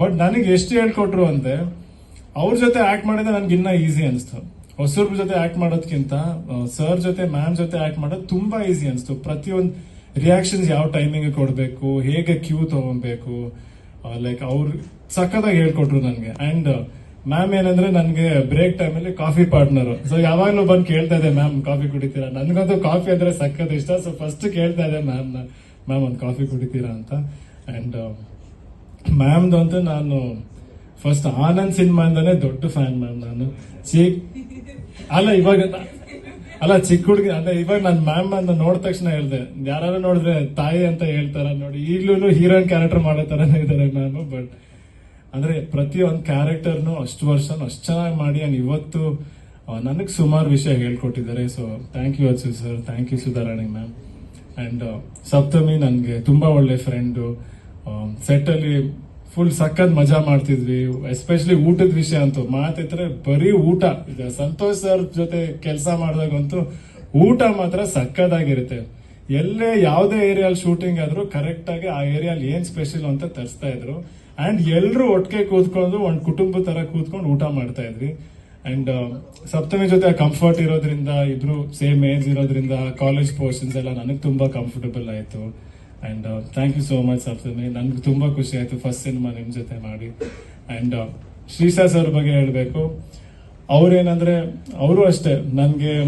But ನನಗೆ ಎಷ್ಟು ಹೇಳ್ಕೊಟ್ರು ಅಂತೆ ಅವ್ರ ಜೊತೆ ಆಕ್ಟ್ ಮಾಡಿದ್ರೆ ನನ್ಗೆ ಇನ್ನ ಈಸಿ ಅನಿಸ್ತು. ಹೊಸಬ್ರ ಜೊತೆ ಆಕ್ಟ್ ಮಾಡೋದ್ಕಿಂತ ಸರ್ ಜೊತೆ ಮ್ಯಾಮ್ ಜೊತೆ ಆಕ್ಟ್ ಮಾಡೋದು ತುಂಬಾ ಈಸಿ ಅನಿಸ್ತು. ಪ್ರತಿಯೊಂದು ರಿಯಾಕ್ಷನ್ಸ್ ಯಾವ ಟೈಮಿಂಗ್ ಕೊಡಬೇಕು, ಹೇಗೆ ಕ್ಯೂ ತಗೊಬೇಕು ಲೈಕ್ ಅವ್ರು ಸಖತ್ತಾಗಿ ಹೇಳ್ಕೊಟ್ರು ನನಗೆ. ಅಂಡ್ ಮ್ಯಾಮ್ ಏನಂದ್ರೆ ನನಗೆ ಬ್ರೇಕ್ ಟೈಮಲ್ಲಿ ಕಾಫಿ ಪಾರ್ಟ್ನರ್ ಸೊ ಯಾವಾಗಲೂ ಬಂದು ಕೇಳ್ತಾ ಇದೆ ಮ್ಯಾಮ್ ಕಾಫಿ ಕುಡಿತೀರಾ? ನನಗಂತೂ ಕಾಫಿ ಅಂದ್ರೆ ಸಖತ್ ಇಷ್ಟ. ಸೊ ಫಸ್ಟ್ ಕೇಳ್ತಾ ಇದೆ ಮ್ಯಾಮ್ ಮ್ಯಾಮ್ ಒಂದು ಕಾಫಿ ಕುಡಿತೀರಾ? ಅಂತ. ಅಂಡ್ ಮ್ಯಾಮ್ದು ಅಂತೂ ನಾನು ಫಸ್ಟ್ ಆನಂದ್ ಸಿನಿಮಾಯಿಂದಾನೇ ದೊಡ್ಡ ಫ್ಯಾನ್ ಮ್ಯಾಮ್ ನಾನು. ಚಿಕ್ ಅಲ್ಲ, ಇವಾಗ ಅಲ್ಲ, ಚಿಕ್ಕ ಹುಡುಗಿ ಅಂದ್ರೆ ಇವಾಗ ನಾನು ಮ್ಯಾಮ್ ಅನ್ನ ನೋಡಿದ ತಕ್ಷಣ ಹೇಳ್ದೆ. ಯಾರು ನೋಡಿದ್ರೆ ತಾಯಿ ಅಂತ ಹೇಳ್ತಾರ ನೋಡಿ. ಈಗ್ಲೂ ಹೀರೋಯಿನ್ ಕ್ಯಾರೆಕ್ಟರ್ ಮಾಡೋ ತರನೇ ಇದ್ದಾರೆ ಮ್ಯಾಮ್ ಬಟ್ ಅಂದ್ರೆ ಪ್ರತಿಯೊಂದು ಕ್ಯಾರೆಕ್ಟರ್ನು ಅಷ್ಟು ವರ್ಷ ಅಷ್ಟು ಚೆನ್ನಾಗಿ ಮಾಡಿ ನಾನು ಇವತ್ತು ನನಗೆ ಸುಮಾರು ವಿಷಯ ಹೇಳ್ಕೊಟ್ಟಿದ್ದಾರೆ. So thank you Achchu sir thank you Sudharani ma'am and Saptami ನನಗೆ ತುಂಬಾ ಒಳ್ಳೆ ಫ್ರೆಂಡು ಸೆಟ್ ಅಲ್ಲಿ ಫುಲ್ ಸಖತ್ ಮಜಾ ಮಾಡ್ತಿದ್ವಿ ಎಸ್ಪೆಷಲಿ ಊಟದ ವಿಷಯ ಅಂತೂ. ಮಾತಿದ್ರೆ ಬರೀ ಊಟ. ಈಗ ಸಂತೋಷ್ ಸರ್ ಜೊತೆ ಕೆಲಸ ಮಾಡಿದಾಗಂತೂ ಊಟ ಮಾತ್ರ ಸಕ್ಕದಾಗಿರುತ್ತೆ ಎಲ್ಲೇ ಯಾವುದೇ ಏರಿಯಾಲ್ ಶೂಟಿಂಗ್ ಆದ್ರೂ ಕರೆಕ್ಟ್ ಆಗಿ ಆ ಏರಿಯಾಲ್ ಏನ್ ಸ್ಪೆಷಲ್ ಅಂತ ತರಿಸ್ತಾ ಇದ್ರು. ಅಂಡ್ ಎಲ್ಲರೂ ಒಟ್ಟಿಗೆ ಕೂತ್ಕೊಂಡು, ಒಂದು ಕುಟುಂಬ ತರ ಕೂತ್ಕೊಂಡು ಊಟ ಮಾಡ್ತಾ ಇದ್ವಿ. ಅಂಡ್ ಸಪ್ತಮಿ ಜೊತೆ ಕಂಫರ್ಟ್ ಇರೋದ್ರಿಂದ, ಇಬ್ರು ಸೇಮ್ ಏಜ್ ಇರೋದ್ರಿಂದ ಕಾಲೇಜ್ ಪೋರ್ಷನ್ಸ್ ಎಲ್ಲ ನನಗೆ ತುಂಬಾ ಕಂಫರ್ಟಬಲ್ ಆಯ್ತು. And thank you so much Saptami ನನ್ಗೆ ತುಂಬ ಖುಷಿ ಆಯಿತು ಫಸ್ಟ್ ಸಿನಿಮಾ ನಿಮ್ಮ ಜೊತೆ ಮಾಡಿ. ಆ್ಯಂಡ್ ಶ್ರೀಶಾ ಸರ್ ಬಗ್ಗೆ ಹೇಳಬೇಕು. ಅವ್ರೇನಂದ್ರೆ, ಅವರು ಅಷ್ಟೇ. ನನ್ಗೆ